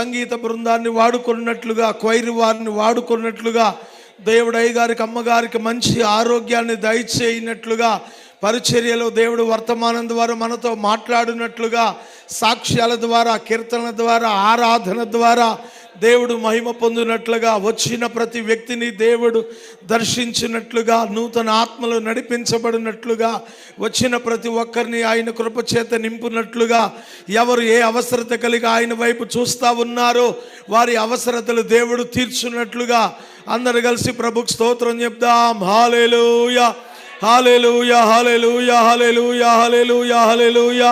సంగీత బృందాన్ని వాడుకున్నట్లుగా క్వైరి వారిని వాడుకున్నట్లుగా దేవుడు అయ్యగారికి అమ్మగారికి మంచి ఆరోగ్యాన్ని దయచేయినట్లుగా పరిచర్యలో దేవుడు వర్తమానం ద్వారా మనతో మాట్లాడినట్లుగా సాక్ష్యాల ద్వారా కీర్తన ద్వారా ఆరాధన ద్వారా దేవుడు మహిమ పొందినట్లుగా వచ్చిన ప్రతి వ్యక్తిని దేవుడు దర్శించినట్లుగా నూతన ఆత్మలు నడిపించబడినట్లుగా వచ్చిన ప్రతి ఒక్కరిని ఆయన కృపచేత నింపునట్లుగా ఎవరు ఏ అవసరత కలిగి ఆయన వైపు చూస్తా ఉన్నారో వారి అవసరతలు దేవుడు తీర్చున్నట్లుగా అందరు కలిసి ప్రభుకు స్తోత్రం చెప్దాం. Hallelujah hallelujah hallelujah hallelujah hallelujah hallelujah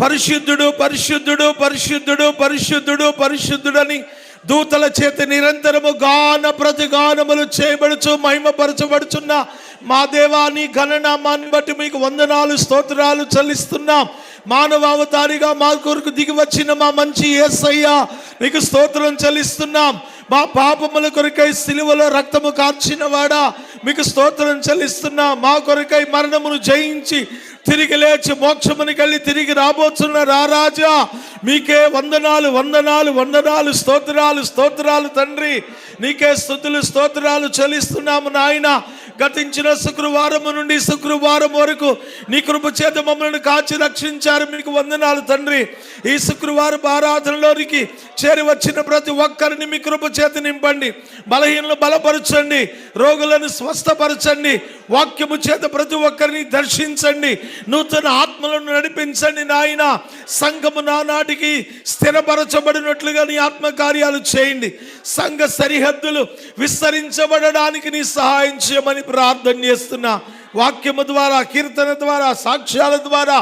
పరిశుద్ధుడు పరిశుద్ధుడు పరిశుద్ధుడు పరిశుద్ధుడు పరిశుద్ధుడని దూతల చేతి నిరంతరము గాన ప్రతిగానములు చేయబడుచు మహిమపరచబడుచున్న మా దేవాని ఘననామాన్ని బట్టి మీకు వందనాలు స్తోత్రాలు చెల్లిస్తున్నాం. మానవ అవతారిగా మా కొరకు దిగి వచ్చిన మా మంచి యేసయ్య మీకు స్తోత్రం చెల్లిస్తున్నాం. మా పాపముల కొరకై సిలువలో రక్తము కార్చిన వాడా మీకు స్తోత్రం చెల్లిస్తున్నా. మా కొరకై మరణమును జయించి తిరిగి లేచి మోక్షమునికి వెళ్ళి తిరిగి రాబోతున్న రారాజా మీకే వందనాలు వందనాలు వందనాలు స్తోత్రాలు స్తోత్రాలు తండ్రి. నీకే స్థుతులు స్తోత్రాలు చెల్లిస్తున్నాము నాయన. గతించిన శుక్రవారం నుండి శుక్రవారం వరకు నీ కృప చేత మమ్మల్ని కాచి రక్షించారు. మీకు వందనాలు తండ్రి. ఈ శుక్రవారం ఆరాధనలోనికి చేరి వచ్చిన ప్రతి ఒక్కరిని మీ కృప చేత నింపండి. బలహీనలు బలపరచండి. రోగులను స్వస్థపరచండి. వాక్యము చేత ప్రతి ఒక్కరిని దర్శించండి. నూతన ఆత్మలను నడిపించండి నాయన. సంఘము నానాటికి స్థిరపరచబడినట్లుగా నీ ఆత్మకార్యాలు చేయండి. సంఘ సరిహద్దులు విస్తరించబడడానికి నీ సహాయం చేయమని ప్రార్థన చేస్తున్నా. వాక్యము ద్వారా కీర్తన ద్వారా సాక్ష్యాల ద్వారా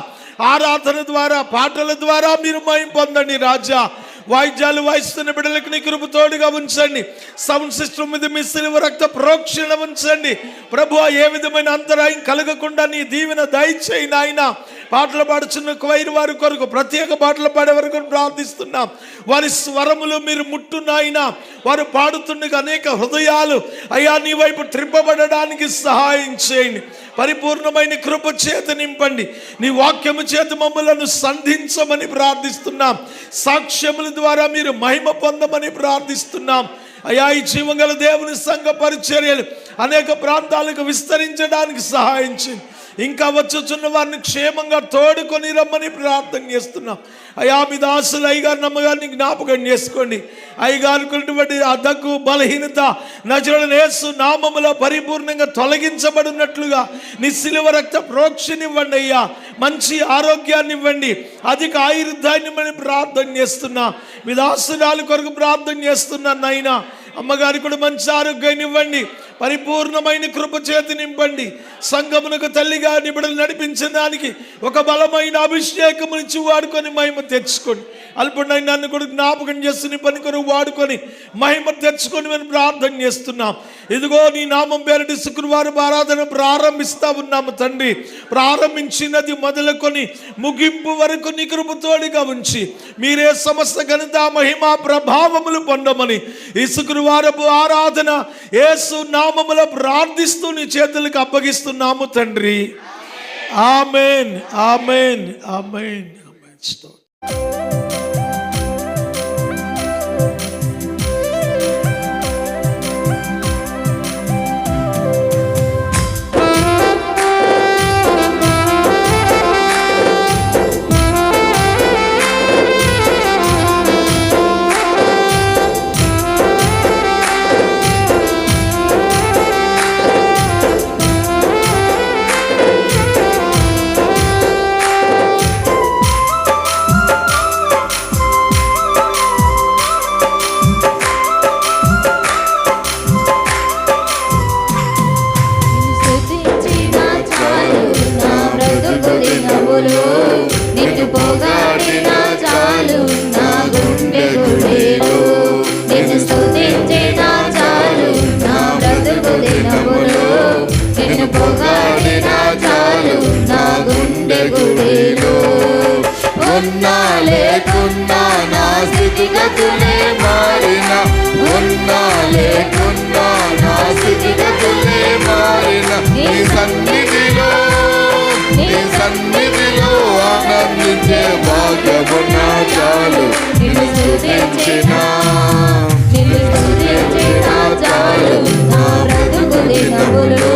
ఆరాధన ద్వారా పాటల ద్వారా మీరు మయం పొందండి రాజా. వాయిద్యాలు వాయిస్తున్న బిడ్డలకు నీ కృప తోడుగా ఉంచండి. సౌండ్ సిస్టమ్ మీద మీ సిలువ రక్త ప్రోక్షణ ఉంచండి. ప్రభు ఏ విధమైన అంతరాయం కలగకుండా నీ దీవెన దయచేయి నాయన. పాటలు పాడుచున్న వైరు వారి కొరకు ప్రత్యేక పాటలు పాడే వరకు ప్రార్థిస్తున్నాం. వారి స్వరములు మీరు ముట్టు నాయన. వారు పాడుతుండగా అనేక హృదయాలు అయ్యా నీ వైపు త్రిప్పబడడానికి సహాయం చేయండి. పరిపూర్ణమైన కృప చేత నింపండి. నీ వాక్యము చేత మమ్మలను సంధించమని ప్రార్థిస్తున్నాం. సాక్ష్యముల ద్వారా మీరు మహిమ పొందమని ప్రార్థిస్తున్నాం. అయా ఈ జీవంగల దేవుని సంఘ పరిచర్యలు అనేక ప్రాంతాలకు విస్తరించడానికి సహాయం చేయండి. ఇంకా వచ్చుచున్న వారిని క్షేమంగా తోడుకొని రమ్మని ప్రార్థన చేస్తున్నాం. అయ్యా మీ దాసులు అయ్యగారు నమ్మగారిని జ్ఞాపకం చేసుకోండి. అయ్యగారుకున్నటువంటి అదకు బలహీనత నజరుడు నేసు నామములో పరిపూర్ణంగా తొలగించబడినట్లుగా నీ రక్త ప్రోక్షనివ్వండి అయ్యా. మంచి ఆరోగ్యాన్ని ఇవ్వండి అధిక ఆయుర్దాన్ని ఇవ్వమని ప్రార్థన చేస్తున్నా. మీ దాసురాలు కొరకు ప్రార్థన చేస్తున్నాను నాయనా. అమ్మగారు కూడా మంచి ఆరోగ్యాన్ని ఇవ్వండి. పరిపూర్ణమైన కృప చేతి నింపండి. సంగమునకు తల్లిగా నిబిడలు నడిపించడానికి ఒక బలమైన అభిషేకం ఇచ్చి వాడుకొని మహిమ తెచ్చుకోండి. అల్పుడైన నన్ను కూడా జ్ఞాపకం చేస్తున్న పని కొరకు వాడుకొని మహిమ తెచ్చుకొని మేము ప్రార్థన చేస్తున్నాం. ఇదిగో నీ నామం పేరటి శుక్రవారం ఆరాధన ప్రారంభిస్తా ఉన్నాము తండ్రి. ప్రారంభించినది మొదలుకొని ముగింపు వరకు నీ కృపతోడిగా ఉంచి మీరే సమస్త ఘనత మహిమ ప్రభావములు పొందమని ఈ శుక్రవారం వారపు ఆరాధన యేసు నామములో ప్రార్థిస్తూ నీ చేతులకు అప్పగిస్తున్నాము తండ్రి. ఆమెన్. ఆమెన్. ఆమెన్. ఆమెన్. స్తోత్రం. స్తుతించిన నిన్ను స్తుతించిన చాలు నా బ్రతుకు దినములు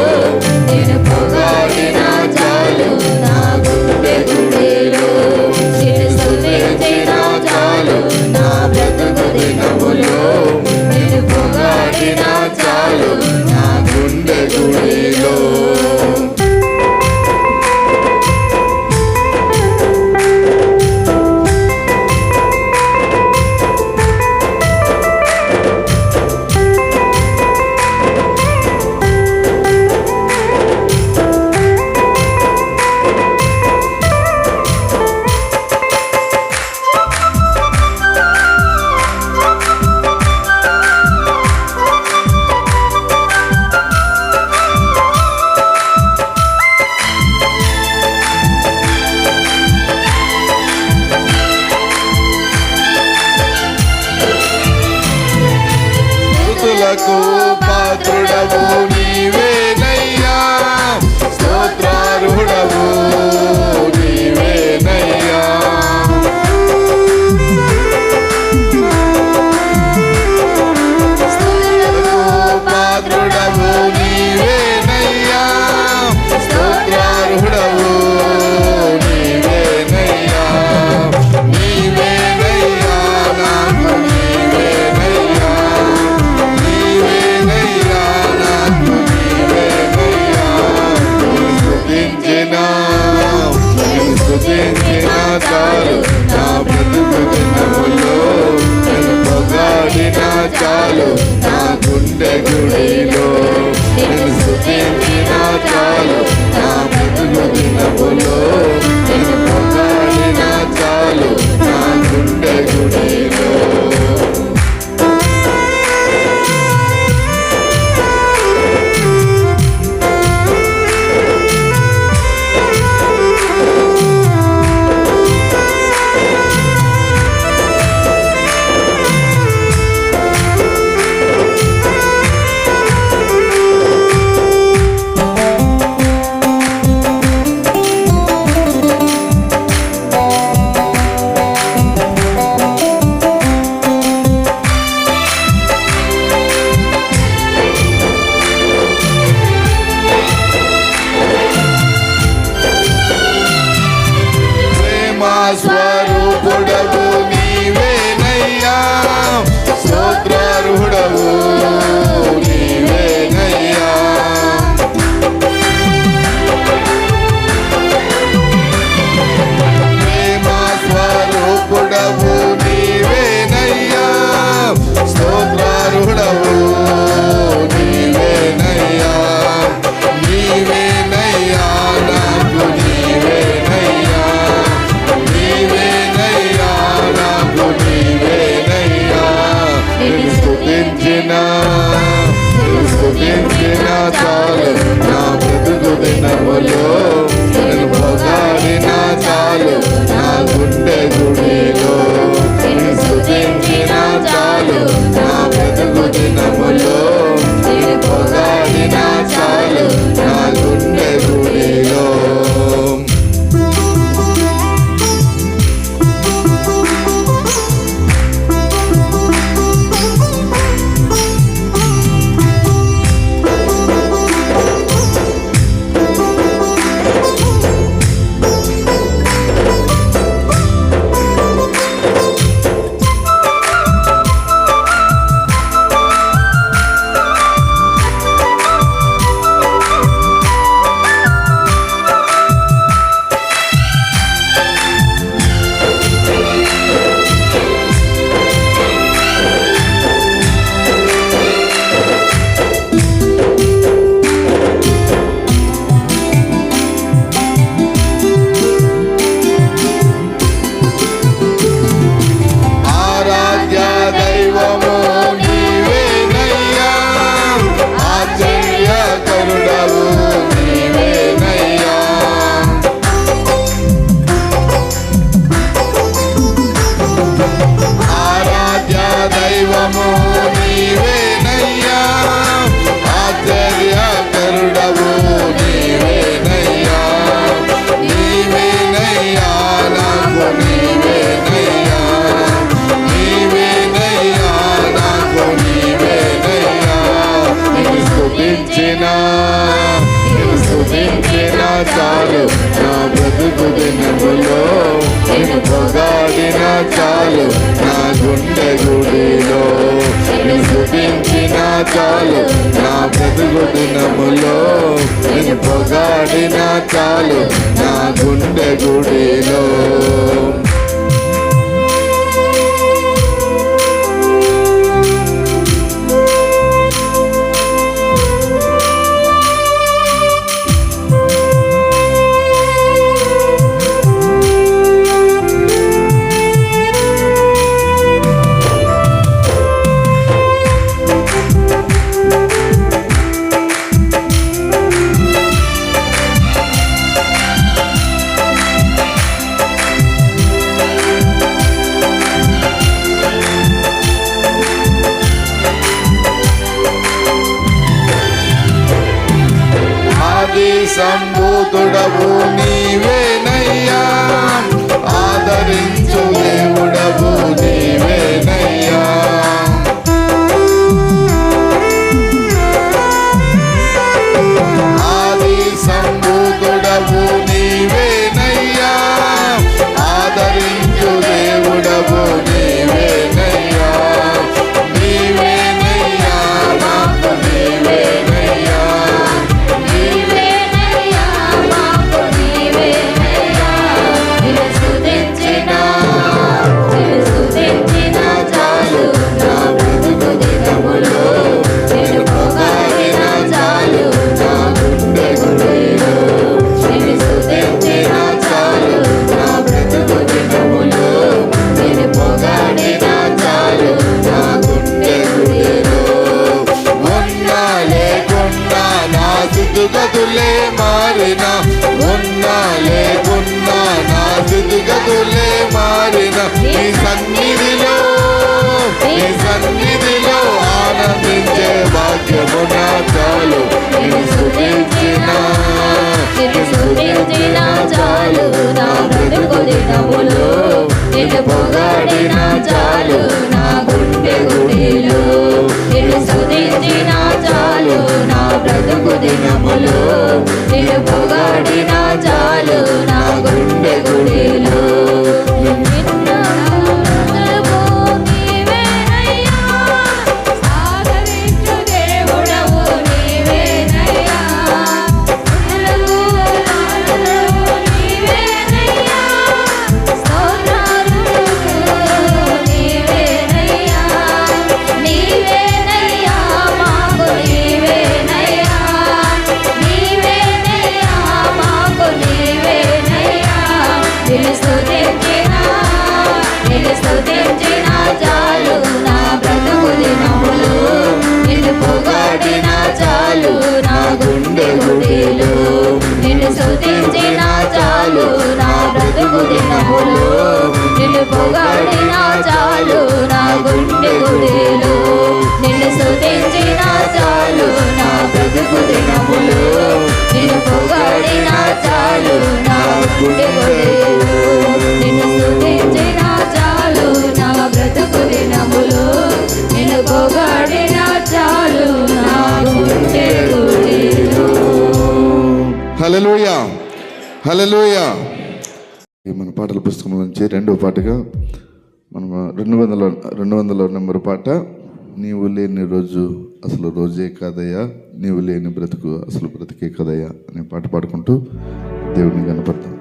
నా బ్రతుకు దినములు నిలుపుగడిన జా పొగడిన చాలు నా గుండె గుడిలో నిన్ను స్థుతించిన చాలు నా పాటగా మనం రెండు వందల రెండు వందల నెంబర్ పాట నీవు లేని రోజు అసలు రోజే కాదయ్యా నీవు లేని బ్రతుకు అసలు బ్రతికే కదయ్యా అనే పాట పాడుకుంటూ దేవుడిని కనపడతాం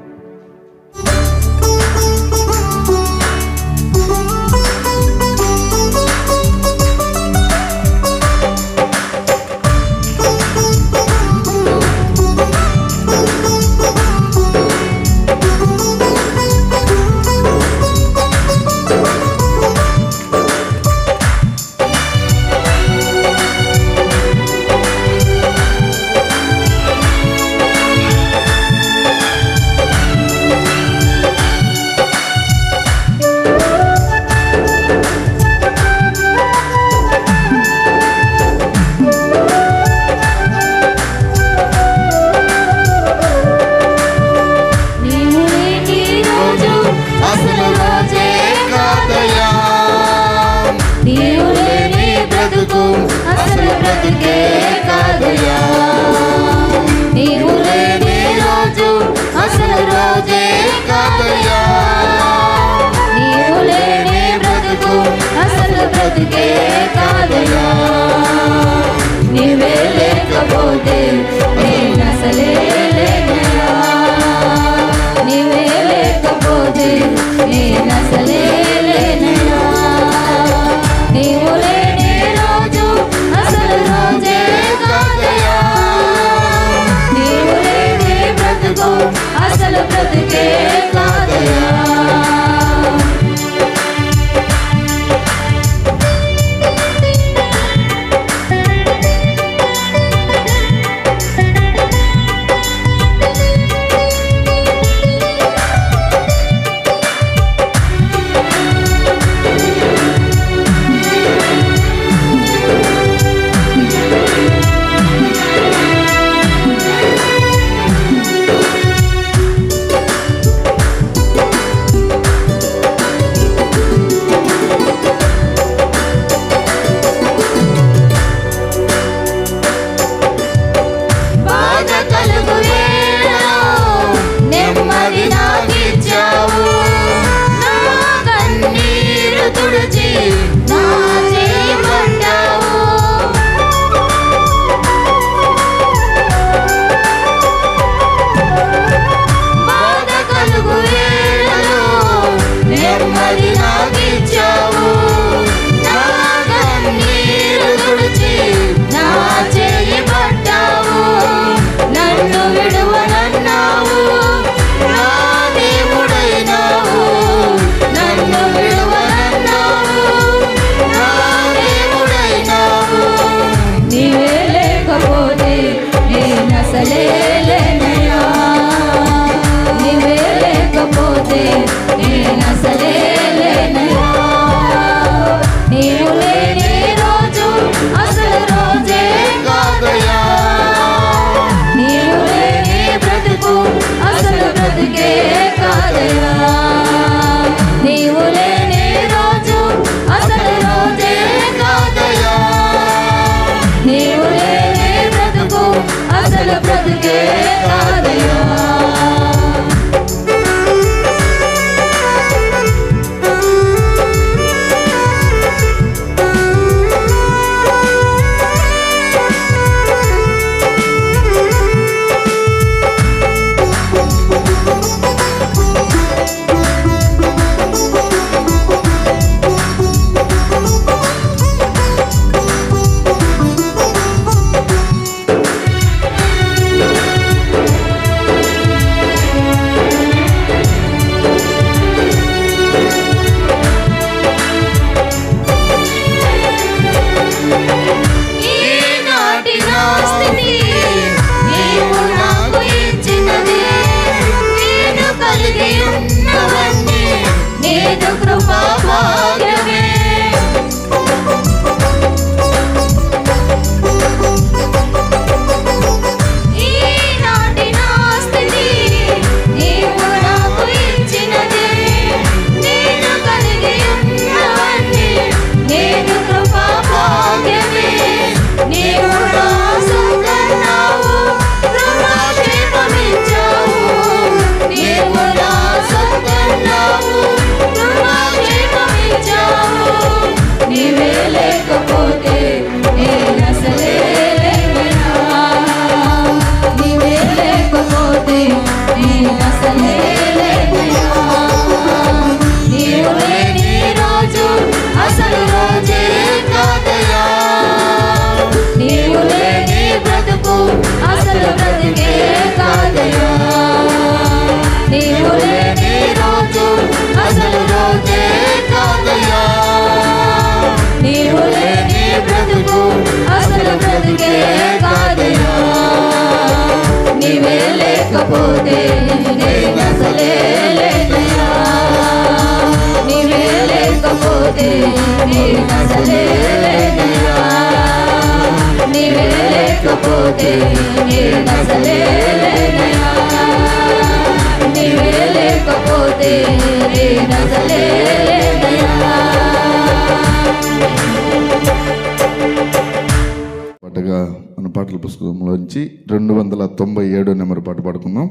పాటగా మన పాటల పుస్తకంలోంచి రెండు వందల తొంభై ఏడో నెంబర్ పాట పాడుకుందాం.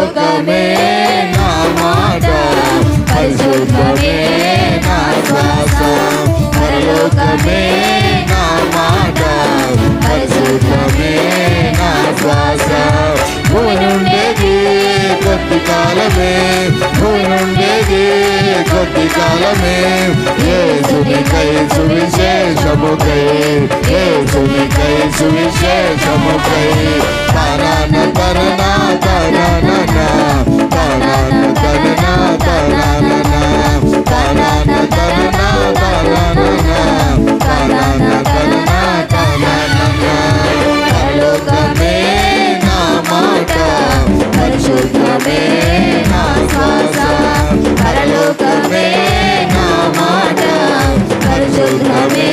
లోకమే నా మాట పరిశుద్ధమే నా శ్వాస పరలోకమే కాలమే భూముండేది కొద్ది కాలమే. ఏ సుని ఏసునికై సువిశేషముకై. ఏసునికై సువిశేషముకై తరణ తరణ తరణ తరణ తరణ తరణ తరణ తరణ పరిశుద్ధమే నా శ్వాస పరలోకమే నా మాట పరిశుద్ధమే.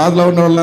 బాధలో ఉన్న వాళ్ళ